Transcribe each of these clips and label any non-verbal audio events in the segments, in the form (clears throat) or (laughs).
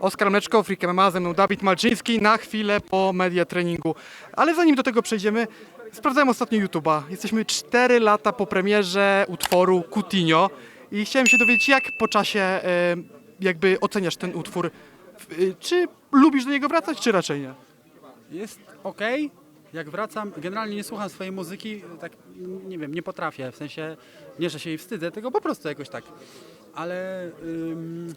Oskar Mleczko, Freak MMA, ze mną Dawid Malczyński na chwilę po media treningu. Ale zanim do tego przejdziemy, sprawdzałem ostatnio YouTube'a. Jesteśmy 4 lata po premierze utworu Coutinho i chciałem się dowiedzieć, jak po czasie jakby oceniasz ten utwór. E, Czy lubisz do niego wracać, czy raczej nie? Jest ok. Jak wracam, generalnie nie słucham swojej muzyki, tak nie wiem, nie potrafię. W sensie nie, że się jej wstydzę, tylko po prostu jakoś tak. Ale ym,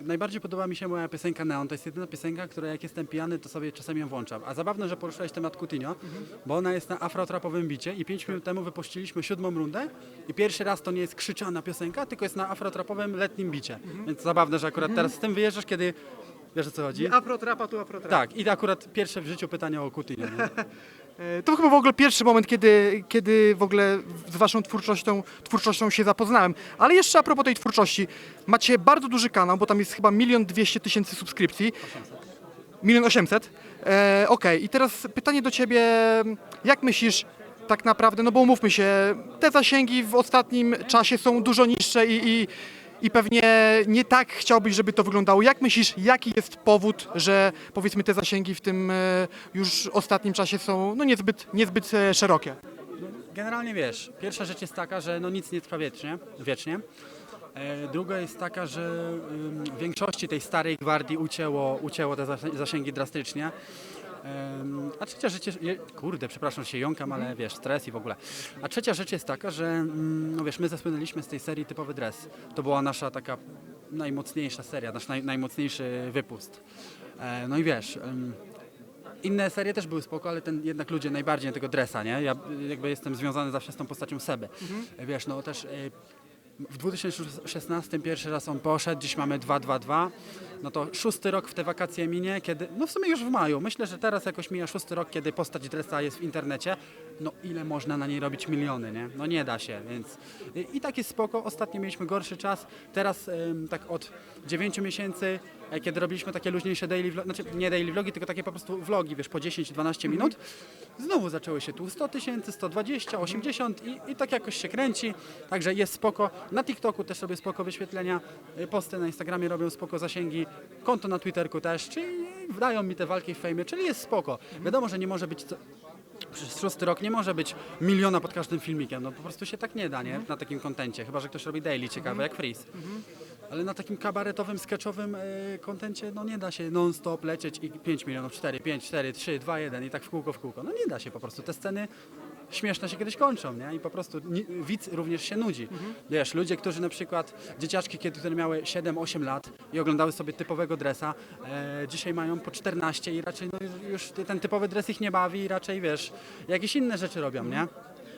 najbardziej podoba mi się moja piosenka Neon. To jest jedyna piosenka, która jak jestem pijany, to sobie czasami ją włączam. A zabawne, że poruszyłeś temat Coutinho, bo ona jest na afrotrapowym bicie i 5 minut temu wypuściliśmy siódmą rundę i pierwszy raz to nie jest krzyczana piosenka, tylko jest na afrotrapowym letnim bicie. Więc zabawne, że akurat teraz z tym wyjeżdżasz, kiedy wiesz o co chodzi. Afrotrapa, tu afrotrapa. Tak, i akurat pierwsze w życiu pytanie o Coutinho. Nie? (laughs) E, To chyba w ogóle pierwszy moment, kiedy, kiedy w ogóle z waszą twórczością, twórczością się zapoznałem. Ale jeszcze a propos tej twórczości, macie bardzo duży kanał, bo tam jest chyba milion dwieście tysięcy subskrypcji. Milion osiemset. E, Okej, i teraz pytanie do ciebie, jak myślisz tak naprawdę, no bo umówmy się, te zasięgi w ostatnim czasie są dużo niższe i, i, i pewnie nie tak chciałbyś, żeby to wyglądało. Jak myślisz, jaki jest powód, że powiedzmy te zasięgi w tym e, już ostatnim czasie są no niezbyt, niezbyt e, szerokie? Generalnie wiesz, pierwsza rzecz jest taka, że no nic nie trwa wiecznie. wiecznie. E, druga jest taka, że w większości tej starej gwardii ucięło, ucięło te zasi- zasięgi drastycznie. A trzecia rzecz jest, je- kurde, przepraszam, się jąkam, ale wiesz, stres i w ogóle. A trzecia rzecz jest taka, że mm, no wiesz, my zasłynęliśmy z tej serii typowy dres. To była nasza taka najmocniejsza seria, nasz naj, najmocniejszy wypust. E, No i wiesz, inne serie też były spoko, ale ten jednak ludzie najbardziej na tego dresa, nie? Ja jakby jestem związany zawsze z tą postacią Seby. E, Wiesz, no też y, w 2016 pierwszy raz on poszedł, dziś mamy 2-2-2. No to szósty rok w te wakacje minie, kiedy, no w sumie już w maju. Myślę, że teraz jakoś mija szósty rok, kiedy postać dresa jest w internecie. No ile można na niej robić miliony, nie? No nie da się, więc i, tak jest spoko. Ostatnio mieliśmy gorszy czas. Teraz tak od 9 miesięcy, e, kiedy robiliśmy takie luźniejsze daily vlogi, znaczy nie daily vlogi, tylko takie po prostu vlogi, wiesz, po 10-12 minut, znowu zaczęły się tu 100 tysięcy, 120, 80 i, i tak jakoś się kręci. Także jest spoko. Na TikToku też robię spoko wyświetlenia, y, posty na Instagramie robią spoko zasięgi, konto na Twitterku też, czyli dają mi te walki w fejmie, czyli jest spoko. Wiadomo, że nie może być szósty rok nie może być miliona pod każdym filmikiem, no po prostu się tak nie da, nie? Na takim kontencie, chyba, że ktoś robi daily ciekawe, jak Freeze. Ale na takim kabaretowym, sketchowym y, kontencie, no nie da się non-stop lecieć i 5 milionów, 4, 5, 4, 3, 2, 1 i tak w kółko, w kółko. No nie da się po prostu. Te sceny śmieszne się kiedyś kończą, nie? I po prostu ni- widz również się nudzi. Wiesz, ludzie, którzy na przykład, dzieciaczki, kiedy które miały 7-8 lat i oglądały sobie typowego dresa, e, dzisiaj mają po 14 i raczej no, już ten typowy dres ich nie bawi i raczej, wiesz, jakieś inne rzeczy robią, nie?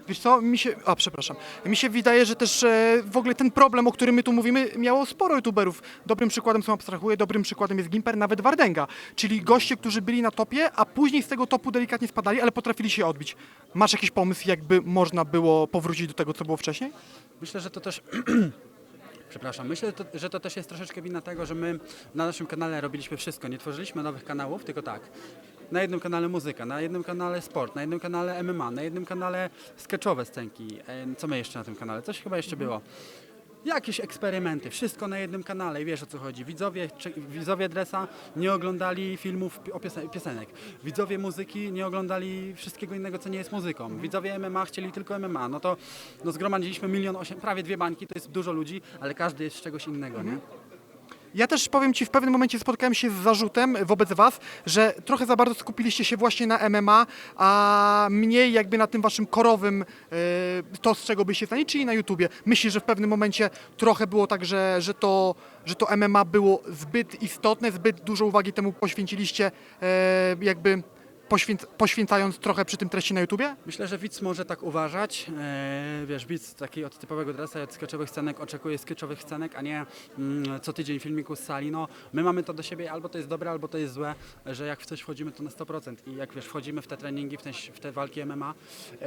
Wiesz co, mi się, a przepraszam, mi się wydaje, że też e, w ogóle ten problem, o którym my tu mówimy, miało sporo youtuberów. Dobrym przykładem są Abstrahuję, dobrym przykładem jest Gimper, nawet Wardenga, czyli goście, którzy byli na topie, a później z tego topu delikatnie spadali, ale potrafili się odbić. Masz jakiś pomysł, jakby można było powrócić do tego, co było wcześniej? Myślę, że to też. (clears throat) Przepraszam, myślę, to, że to też jest troszeczkę wina tego, że my na naszym kanale robiliśmy wszystko. Nie tworzyliśmy nowych kanałów, tylko tak. Na jednym kanale muzyka, na jednym kanale sport, na jednym kanale MMA, na jednym kanale sketchowe scenki. E, Co my jeszcze na tym kanale? Coś chyba jeszcze było. Jakieś eksperymenty, wszystko na jednym kanale wiesz o co chodzi. Widzowie, czy, widzowie dresa nie oglądali filmów o piosen piosenek. Widzowie muzyki nie oglądali wszystkiego innego, co nie jest muzyką. Widzowie MMA chcieli tylko MMA. No to no zgromadziliśmy milion osiem, prawie dwie bańki, to jest dużo ludzi, ale każdy jest z czegoś innego, nie? Ja też powiem Ci, w pewnym momencie spotkałem się z zarzutem wobec Was, że trochę za bardzo skupiliście się właśnie na MMA, a mniej jakby na tym Waszym korowym, e, to z czego by się znali, czyli na YouTubie. Myślisz, że w pewnym momencie trochę było tak, że, że, to, że to MMA było zbyt istotne, zbyt dużo uwagi temu poświęciliście, e, jakby poświęc, poświęcając trochę przy tym treści na YouTubie? Myślę, że widz może tak uważać. E, wiesz, widz taki od typowego dresa od sketchowych scenek oczekuje sketchowych scenek, a nie mm, co tydzień filmiku z sali. No, my mamy to do siebie, albo to jest dobre, albo to jest złe, że jak w coś wchodzimy, to na 100%. I jak wiesz, wchodzimy w te treningi, w te, w te walki MMA, e,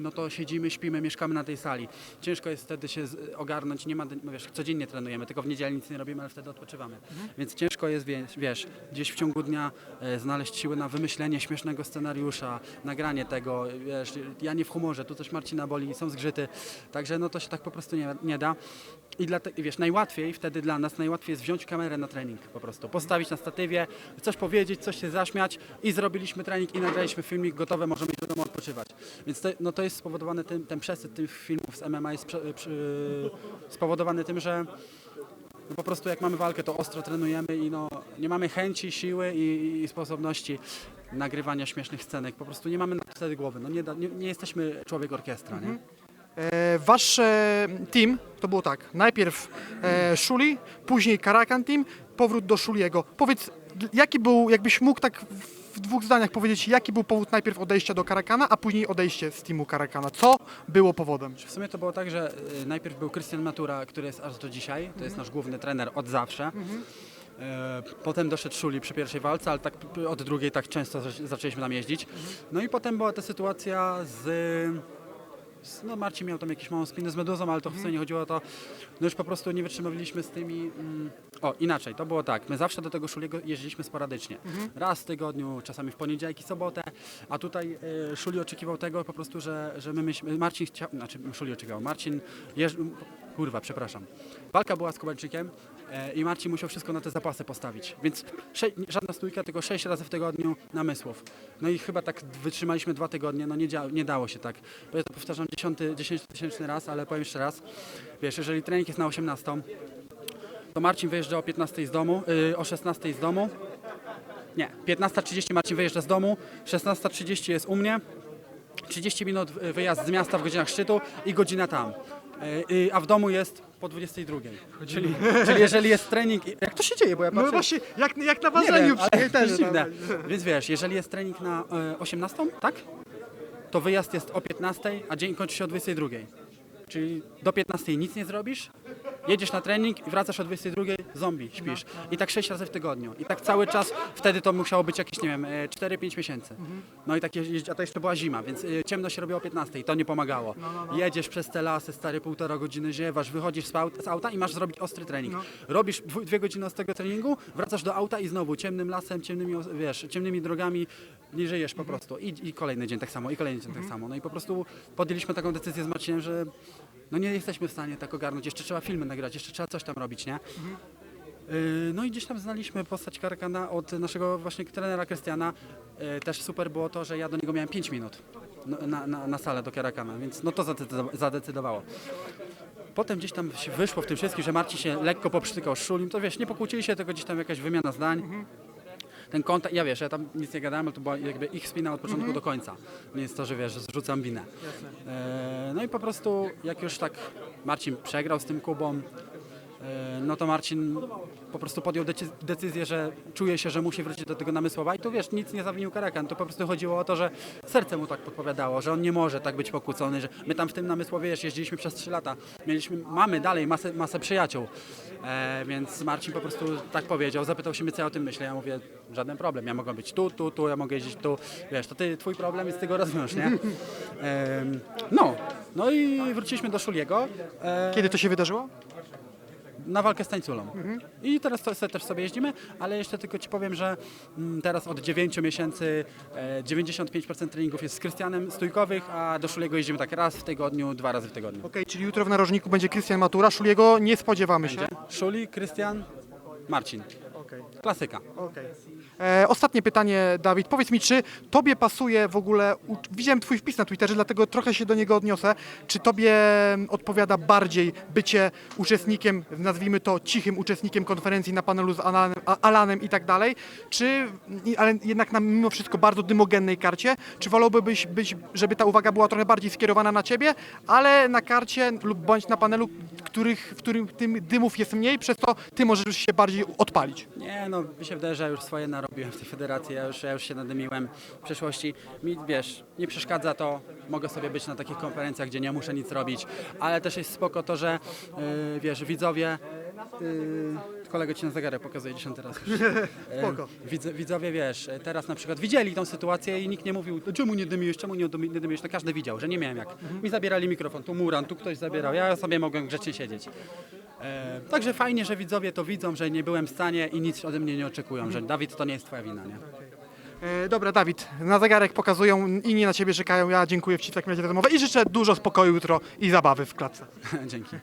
no to siedzimy, śpimy, mieszkamy na tej sali. Ciężko jest wtedy się ogarnąć, nie ma, no wiesz, codziennie trenujemy, tylko w niedzielę nic nie robimy, ale wtedy odpoczywamy. Więc ciężko jest, wiesz, wiesz, gdzieś w ciągu dnia e, znaleźć siły na wymyślenie śmiesznego śmiesznego scenariusza, nagranie tego, wiesz, ja nie w humorze, tu coś Marcina boli, są zgrzyty, także no to się tak po prostu nie, nie da. I dlatego, wiesz, najłatwiej wtedy dla nas, najłatwiej jest wziąć kamerę na trening po prostu, postawić na statywie, coś powiedzieć, coś się zaśmiać i zrobiliśmy trening i nagraliśmy filmik, gotowe, możemy iść do domu odpoczywać. Więc to, no to jest spowodowane tym, ten przesyt tych filmów z MMA jest przy, spowodowany tym, że po prostu jak mamy walkę, to ostro trenujemy i no, nie mamy chęci, siły i, i sposobności nagrywania śmiesznych scenek. Po prostu nie mamy na to wtedy głowy. No nie, da, nie, nie jesteśmy człowiek orkiestra, nie? E, wasz e, team to było tak. Najpierw e, Szuli, później Karakan Team, powrót do Szuliego. Powiedz, jaki był, jakbyś mógł tak w dwóch zdaniach powiedzieć, jaki był powód najpierw odejścia do Karakana, a później odejście z teamu Karakana? Co było powodem? W sumie to było tak, że y, najpierw był Krystian Matura, który jest aż do dzisiaj, to jest nasz główny trener od zawsze. E, Potem doszedł Szuli przy pierwszej walce, ale tak p- od drugiej tak często zac- zaczęliśmy tam jeździć. No i potem była ta sytuacja z... no Marcin miał tam jakieś małą spinę z Meduzą, ale to sumie nie chodziło o to. No już po prostu nie wytrzymaliśmy z tymi... Mm, o, inaczej, to było tak. My zawsze do tego Szuliego jeździliśmy sporadycznie. Raz w tygodniu, czasami w poniedziałek i sobotę, a tutaj e, Szuli oczekiwał tego po prostu, że, że my myśl, Marcin chciał, znaczy Szuli oczekiwał, Marcin, kurwa, przepraszam. Walka była z Kowalczykiem e, i Marcin musiał wszystko na te zapasy postawić, więc żadna stójka, tylko sześć razy w tygodniu namysłów. No i chyba tak wytrzymaliśmy dwa tygodnie, no nie, nie dało się tak. Bo ja to powtarzam dziesiąty, dziesięćtysięczny raz, ale powiem jeszcze raz, wiesz, jeżeli trening jest na 18, to Marcin wyjeżdża o 15 z domu, yy, o 16 z domu. Nie, 15.30 Marcin wyjeżdża z domu, 16.30 jest u mnie, 30 minut wyjazd z miasta w godzinach szczytu i godzina tam. Yy, yy, a w domu jest po 22. Czyli, czyli jeżeli jest trening. Jak to się dzieje? Bo ja patrzę. No właśnie, jak, jak na ale też. Więc wiesz, jeżeli jest trening na y, 18, tak? To wyjazd jest o 15, a dzień kończy się o 22. Czyli do 15 nic nie zrobisz, jedziesz na trening i wracasz o 22, zombie, śpisz. I tak 6 razy w tygodniu. I tak cały czas, wtedy to musiało być jakieś, nie wiem, e, 4-5 miesięcy. No i tak jeździ, a to jeszcze była zima, więc e, ciemno się robiło o 15 i to nie pomagało. Jedziesz przez te lasy, stary, półtora godziny ziewasz, wychodzisz z aut- z auta i masz zrobić ostry trening. Robisz dwie godziny ostrego treningu, wracasz do auta i znowu ciemnym lasem, ciemnymi, wiesz, ciemnymi drogami, nie żyjesz po prostu. I, I kolejny dzień tak samo, i kolejny dzień tak samo. No i po prostu podjęliśmy taką decyzję z Marcinem, że no nie jesteśmy w stanie tak ogarnąć, jeszcze trzeba filmy nagrać, jeszcze trzeba coś tam robić, nie? Yy, No i gdzieś tam znaliśmy postać Karakana od naszego właśnie trenera Krystiana. Yy, Też super było to, że ja do niego miałem 5 minut na, na, na, na salę do Karakana, więc no to zadecydowa- zadecydowało. Potem gdzieś tam wyszło w tym wszystkim, że Marcin się lekko poprztykał z Szulim, to wiesz, nie pokłócili się, tylko gdzieś tam jakaś wymiana zdań. Ten kontakt, ja wiesz, ja tam nic nie gadałem, ale to była jakby ich spina od początku do końca. Nie jest to, że wiesz, że zrzucam winę. E, no i po prostu jak już tak Marcin przegrał z tym Kubą, no to Marcin po prostu podjął decyzję, że czuje się, że musi wrócić do tego namysłowa i tu wiesz, nic nie zawinił Karakan, to po prostu chodziło o to, że serce mu tak podpowiadało, że on nie może tak być pokłócony, że my tam w tym namysłowie wiesz, jeździliśmy przez 3 lata, mieliśmy, mamy dalej masę, masę przyjaciół, e, więc Marcin po prostu tak powiedział, zapytał się mnie, co ja o tym myślę, ja mówię, żaden problem, ja mogę być tu, tu, tu, ja mogę jeździć tu, wiesz, to ty, twój problem jest tego rozwiąż, nie? Em, no, no i wróciliśmy do Szuliego. E, Kiedy to się wydarzyło? Na walkę z tańculą. I teraz to, też sobie jeździmy, ale jeszcze tylko Ci powiem, że mm, teraz od 9 miesięcy e, 95% treningów jest z Krystianem stójkowych, a do Szuliego jeździmy tak raz w tygodniu, dwa razy w tygodniu. Okej, czyli jutro w narożniku będzie Krystian Matura, Szuliego nie spodziewamy się. Szuli, Krystian, Marcin. Okej. Klasyka. E, ostatnie pytanie, Dawid. Powiedz mi, czy tobie pasuje w ogóle. U, widziałem Twój wpis na Twitterze, dlatego trochę się do niego odniosę. Czy tobie mm, odpowiada bardziej bycie uczestnikiem, nazwijmy to cichym uczestnikiem konferencji na panelu z Alanem, Alanem i tak dalej, czy i- ale jednak na mimo wszystko bardzo dymogennej karcie? Czy wolałbyś, być, żeby ta uwaga była trochę bardziej skierowana na ciebie, ale na karcie lub bądź na panelu, których, w którym tym dymów jest mniej, przez to ty możesz się bardziej odpalić? Nie, no mi się wydaje, że już swoje narobiłem w tej federacji, ja już, ja już się nadymiłem w przeszłości. Mi, wiesz, nie przeszkadza to, mogę sobie być na takich konferencjach, gdzie nie muszę nic robić, ale też jest spoko to, że yy, wiesz, widzowie, yy, kolega ci na zegarek pokazuje dziesiąty raz. Yy, (laughs) Spoko. Widz, widzowie, wiesz, teraz na przykład widzieli tą sytuację i nikt nie mówił, czemu nie dymiłeś, czemu nie dymi- nie dymiłeś, to każdy widział, że nie miałem jak. Mi zabierali mikrofon, tu Muran, tu ktoś zabierał, ja sobie mogłem grzecznie siedzieć. E, także fajnie, że widzowie to widzą, że nie byłem w stanie i nic ode mnie nie oczekują, że Dawid to nie jest twoja wina, nie? E, dobra, Dawid, na zegarek pokazują, inni na ciebie czekają. Ja dziękuję Ci w takim razie za rozmowę i życzę dużo spokoju jutro i zabawy w klatce. (laughs) Dzięki.